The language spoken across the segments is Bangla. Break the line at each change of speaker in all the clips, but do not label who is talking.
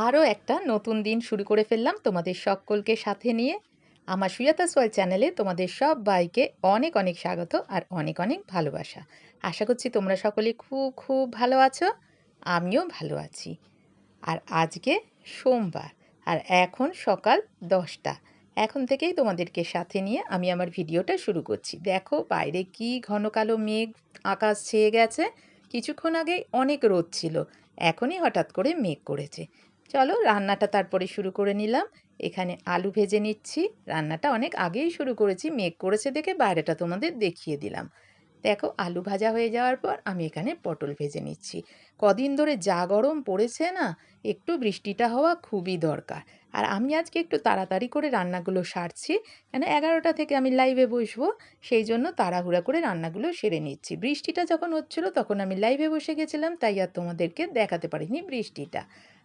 আরও একটা নতুন দিন শুরু করে ফেললাম তোমাদের সকলকে সাথে নিয়ে। আমার সুজাতা সোয়াল চ্যানেলে তোমাদের সব বাইকে অনেক অনেক স্বাগত আর অনেক অনেক ভালোবাসা। আশা করছি তোমরা সকলে খুব খুব ভালো আছো, আমিও ভালো আছি। আর আজকে সোমবার আর এখন সকাল দশটা। এখন থেকেই তোমাদেরকে সাথে নিয়ে আমি আমার ভিডিওটা শুরু করছি। দেখো বাইরে কি ঘন কালো মেঘ, আকাশ ছেয়ে গেছে। কিছুক্ষণ আগে অনেক রোদ ছিল। এখনই হঠাৎ করে মেঘ করেছে। চলো রান্নাটা তারপরে শুরু করে নিলাম। এখানে আলু ভেজে নিচ্ছি। রান্নাটা অনেক আগেই শুরু করেছি। মেঘ করেছে দেখে বাইরেটা তোমাদের দেখিয়ে দিলাম। দেখো, আলু ভাজা হয়ে যাওয়ার পর আমি এখানে পটল ভেজে নিচ্ছি। কদিন ধরে যা গরম পড়েছে না, একটু বৃষ্টিটা হওয়া খুবই দরকার। আর আমি আজকে একটু তাড়াতাড়ি করে রান্নাগুলো সারছি। কেন, এগারোটা থেকে আমি লাইভে বসবো, সেই জন্য তাড়াহুড়া করে রান্নাগুলো সেরে নিচ্ছি। বৃষ্টিটা যখন হচ্ছিল তখন আমি লাইভে বসে গেছিলাম, তাই আর তোমাদেরকে দেখাতে পারিনি বৃষ্টিটা।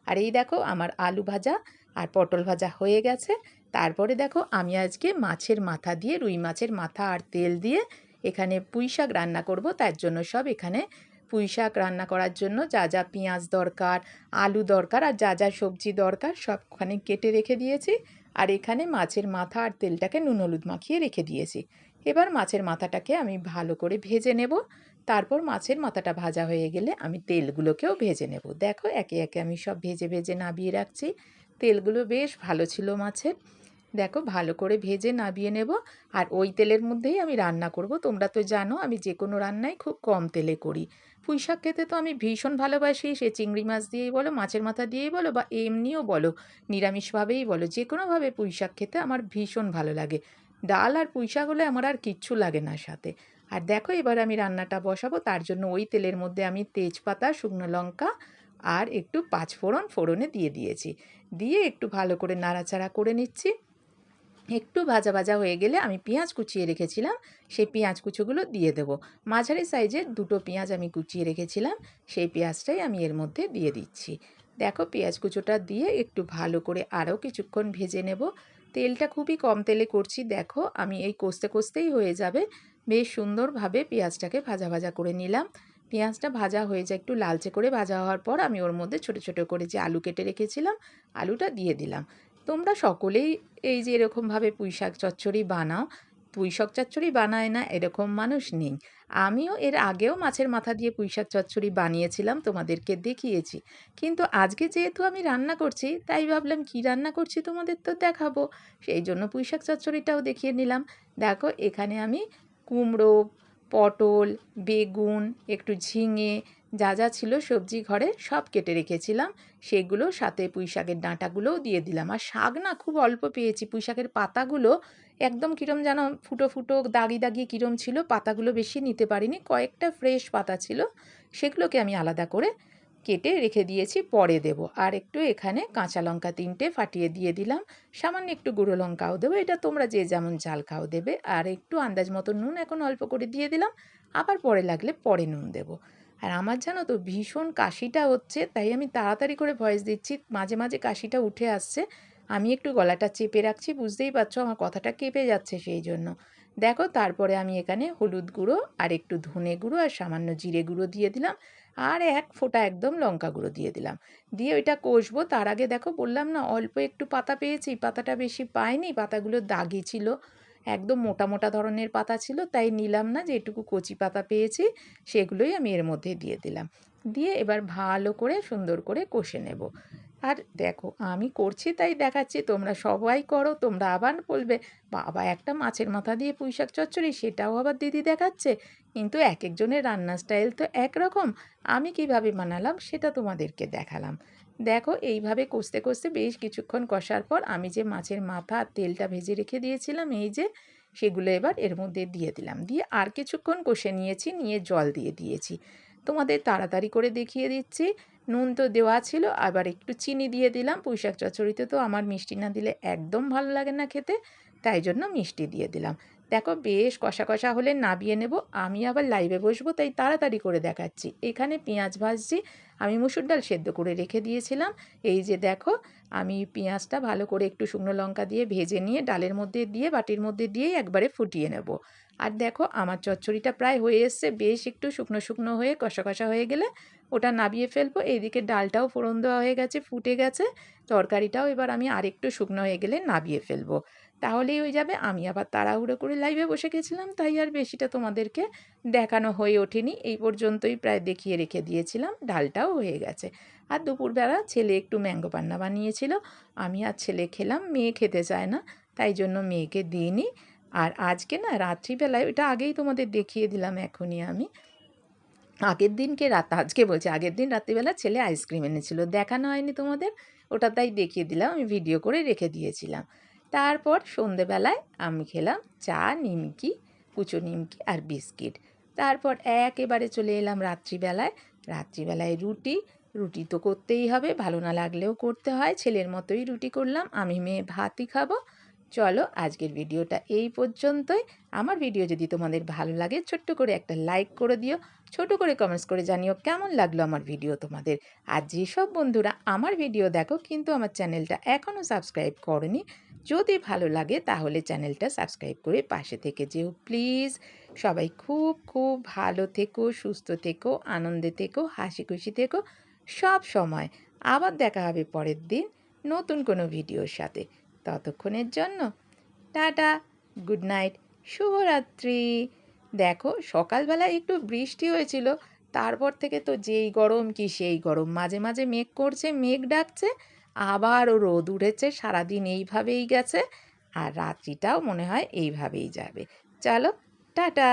আর এই দেখো আমার আলু ভাজা আর পটল ভাজা হয়ে গেছে। তারপরে দেখো আমি আজকে মাছের মাথা দিয়ে, রুই মাছের মাথা আর তেল দিয়ে এখানে পুঁই শাক রান্না করব। তার জন্য সব এখানে পুঁই শাক রান্না করার জন্য যা যা পেঁয়াজ দরকার, আলু দরকার আর যা যা সবজি দরকার সব ওখানে কেটে রেখে দিয়েছি। আর এখানে মাছের মাথা আর তেলটাকে নুন হলুদ মাখিয়ে রেখে দিয়েছি। এবার মাছের মাথাটাকে আমি ভালো করে ভেজে নেব। তারপর মাছের মাথাটা ভাজা হয়ে গেলে আমি তেলগুলোকেও ভেজে নেব। দেখো, একে একে আমি সব ভেজে ভেজে নাবিয়ে রাখছি। তেলগুলো বেশ ভালো ছিল মাছের। দেখো, ভালো করে ভেজে নাবিয়ে নেব। আর ওই তেলের মধ্যেই আমি রান্না করব। তোমরা তো জানো, আমি যে কোনো রান্নাই খুব কম তেলে করি। পুঁই শাক খেতে তো আমি ভীষণ ভালোবাসি। সে চিংড়ি মাছ দিয়েই বলো, মাছের মাথা দিয়েই বলো, বা এমনিও বলো, নিরামিষভাবেই বলো যে কোনোভাবে পুঁই শাক খেতে আমার ভীষণ ভালো লাগে। ডাল আর পুঁই শাক হলে আমার আর কিচ্ছু লাগে না সাথে। আর দেখো এবার আমি রান্নাটা বসাবো, তার জন্য ওই তেলের মধ্যে আমি তেজপাতা, শুকনো লঙ্কা আর একটু পাঁচফোড়ন ফোড়নে দিয়ে দিয়েছি। দিয়ে একটু ভালো করে নাড়াচাড়া করে নিচ্ছি। একটু ভাজা ভাজা হয়ে গেলে আমি পেঁয়াজ কুচিয়ে রেখেছিলাম, সেই পেঁয়াজ কুচোগুলো দিয়ে দেবো। মাঝারি সাইজের দুটো পেঁয়াজ আমি কুচিয়ে রেখেছিলাম, সেই পেঁয়াজটাই আমি এর মধ্যে দিয়ে দিচ্ছি। দেখো পেঁয়াজ কুচোটা দিয়ে একটু ভালো করে আরও কিছুক্ষণ ভেজে নেব। তেলটা খুবই কম তেলে করছি। দেখো, আমি এই কষতে কষতেই হয়ে যাবে। বেশ সুন্দরভাবে পেঁয়াজটাকে ভাজা ভাজা করে নিলাম। পেঁয়াজটা ভাজা হয়ে যায় একটু লালচে করে ভাজা হওয়ার পর আমি ওর মধ্যে ছোট ছোট করে যে আলু কেটে রেখেছিলাম, আলুটা দিয়ে দিলাম। তোমরা সকলেই এই যে এরকমভাবে পুঁই শাক চচ্চড়ি বানাও। পুঁই শাক চচ্চড়ি বানায় না, এরকম মানুষ নেই। আমিও এর আগেও মাছের মাথা দিয়ে পুঁই শাক চচ্চড়ি বানিয়েছিলাম, তোমাদেরকে দেখিয়েছি। কিন্তু আজকে যেহেতু আমি রান্না করছি, তাই ভাবলাম কি রান্না করছি তোমাদের তো দেখাবো। সেই জন্য পুঁই শাক চচ্চড়িটাও দেখিয়ে নিলাম। দেখো, এখানে আমি কুমড়ো, পটল, বেগুন, একটু ঝিঙে যা যা ছিল সবজি ঘরে সব কেটে রেখেছিলাম। সেগুলো, সাথে পুঁই শাকের ডাঁটাগুলোও দিয়ে দিলাম। আর শাক না খুব অল্প পেয়েছি। পুঁই শাকের পাতাগুলো একদম কীরম যেন ফুটো ফুটো, দাগি দাগি কীরম ছিল। পাতাগুলো বেশি নিতে পারিনি। কয়েকটা ফ্রেশ পাতা ছিল। সেগুলোকে আমি আলাদা করে কেটে রেখে দিয়েছি। পরে দেব। আর একটু এখানে কাঁচা লঙ্কা তিনটে ফাটিয়ে দিয়ে দিলাম। সামান্য একটু গুঁড়ো লঙ্কাও দেবো। এটা তোমরা যে যেমন ঝাল খাও দেবে। আর একটু আন্দাজ মতো নুন এখন অল্প করে দিয়ে দিলাম। আবার পরে লাগলে পরে নুন দেবো। আর আমার জানো তো ভীষণ কাশিটা হচ্ছে, তাই আমি তাড়াতাড়ি করে ভয়েস দিচ্ছি। মাঝে মাঝে কাশিটা উঠে আসছে। আমি একটু গলাটা চেপে রাখছি, বুঝতেই পারছ আমার কথাটা কেঁপে যাচ্ছে সেই জন্য। দেখো, তারপরে আমি এখানে হলুদ গুঁড়ো আর একটু ধনে গুঁড়ো আর সামান্য জিরে গুঁড়ো দিয়ে দিলাম। আর এক ফোঁটা একদম লঙ্কা গুঁড়ো দিয়ে দিলাম। দিয়ে ওইটা কষবো। তার আগে দেখো বললাম না, অল্প একটু পাতা পেয়েছি। পাতাটা বেশি পাইনি, পাতাগুলো দাগি ছিল। একদম মোটা মোটা ধরনের পাতা ছিল, তাই নিলাম না যেটুকু কচি পাতা পেয়েছি, সেগুলোই আমি এর মধ্যে দিয়ে দিলাম। দিয়ে এবার ভালো করে সুন্দর করে কষে নেব। আর দেখো, আমি করছি তাই দেখাচ্ছি, তোমরা সবাই করো, তোমরা আবার বলবে, বাবা, একটা মাছের মাথা দিয়ে পুঁই শাক চচ্চড়ি, সেটাও আবার দিদি দেখাচ্ছে। কিন্তু এক একজনের রান্নার স্টাইল তো একরকম, আমি কীভাবে বানালাম সেটা তোমাদেরকে দেখালাম। দেখো, এইভাবে কষতে কষতে বেশ কিছুক্ষণ কষার পর আমি যে মাছের মাথা আর তেলটা ভেজে রেখে দিয়েছিলাম, এই যে সেগুলো এবার এর মধ্যে দিয়ে দিলাম। দিয়ে আর কিছুক্ষণ কষে নিয়েছি, নিয়ে জল দিয়ে দিয়েছি। তোমাদের তাড়াতাড়ি করে দেখিয়ে দিচ্ছি। নুন তো দেওয়া ছিল, আবার একটু চিনি দিয়ে দিলাম। পুঁইশাক চচড়িতে তো আমার মিষ্টি না দিলে একদম ভালো লাগে না খেতে। তাই জন্য মিষ্টি দিয়ে দিলাম। দেখো বেশ কষা কষা হলে নাবিয়ে নেব, আমি আবার লাইভে বসবো, তাই তাড়াতাড়ি করে দেখাচ্ছি। এখানে পেঁয়াজ ভাজছি, আমি মুসুর ডাল সেদ্ধ করে রেখে দিয়েছিলাম। এই যে দেখো, আমি পেঁয়াজটা ভালো করে একটু শুকনো লঙ্কা দিয়ে ভেজে নিয়ে ডালের মধ্যে দিয়ে, বাটির মধ্যে দিয়েই একবারে ফুটিয়ে নেব। আর দেখো, আমার চচ্চড়িটা প্রায় হয়ে এসছে, বেশ একটু শুকনো শুকনো হয়ে কষা কষা হয়ে গেলে ওটা নাবিয়ে ফেলব। এইদিকে ডালটাও ফোড়ন দেওয়া হয়ে গেছে, ফুটে গেছে, তরকারিটাও এবার আমি আরেকটু শুকনো হয়ে গেলে নাবিয়ে ফেলব। তাহলেই হয়ে যাবে। আমি আবার তাড়াহুড়ো করে লাইভে বসে গেছিলাম, তাই আর বেশিটা তোমাদেরকে দেখানো হয়ে ওঠেনি। এই পর্যন্তই প্রায় দেখিয়ে রেখে দিয়েছিলাম, ডালটাও হয়ে গেছে। আর দুপুরবেলা ছেলে একটু ম্যাঙ্গো পান্না বানিয়েছিল, আমি আর ছেলে খেলাম, মেয়ে খেতে চায় না, তাই জন্য মেয়েকে দিইনি। আর আজকে না রাত্রিবেলায়, ওটা আগেই তোমাদের দেখিয়ে দিলাম এখনই আমি। আগের দিনকে রাত, আজকে বলছি, আগের দিন রাত্রিবেলা ছেলে আইসক্রিম এনেছিল, দেখানো হয়নি তোমাদের, ওটা তাই দেখিয়ে দিলাম, আমি ভিডিও করে রেখে দিয়েছিলাম। তারপর সন্ধেবেলায় আমি খেলাম চা, নিমকি, কুচো নিমকি আর বিস্কিট। তারপর একেবারে চলে এলাম রাত্রিবেলায়। রাত্রিবেলায় রুটি রুটি তো করতেই হবে, ভালো না লাগলেও করতে হয়। ছেলের মতোই রুটি করলাম, আমি মেয়ে ভাতই খাব। চলো আজকের ভিডিওটা এই পর্যন্তই। আমার ভিডিও যদি তোমাদের ভালো লাগে, ছোট্ট করে একটা লাইক করে দিও। ছোট করে কমেন্টস করে জানিও কেমন লাগল আমার ভিডিও তোমাদের। আর যেসব বন্ধুরা আমার ভিডিও দেখো, কিন্তু আমার চ্যানেলটা এখনও সাবস্ক্রাইব করনি যদি ভালো লাগে তাহলে চ্যানেলটা সাবস্ক্রাইব করে পাশে থেকে যেও। প্লিজ সবাই খুব খুব ভালো থেকো, সুস্থ থেকো, আনন্দে থেকো হাসি খুশি থেকো। সব সময় আবার দেখা হবে পরের দিন নতুন কোনো ভিডিওর সাথে। ততক্ষণের জন্য টাটা, গুড নাইট, শুভরাত্রি। দেখো সকালবেলা একটু বৃষ্টি হয়েছিল, তারপর থেকে তো যেই গরম কি সেই গরম। মাঝে মাঝে মেঘ করছে, মেঘ ডাকছে আবারও রোদ উঠেছে সারাদিন এইভাবেই গেছে আর রাত্রিটাও মনে হয় এইভাবেই যাবে। চলো টাটা!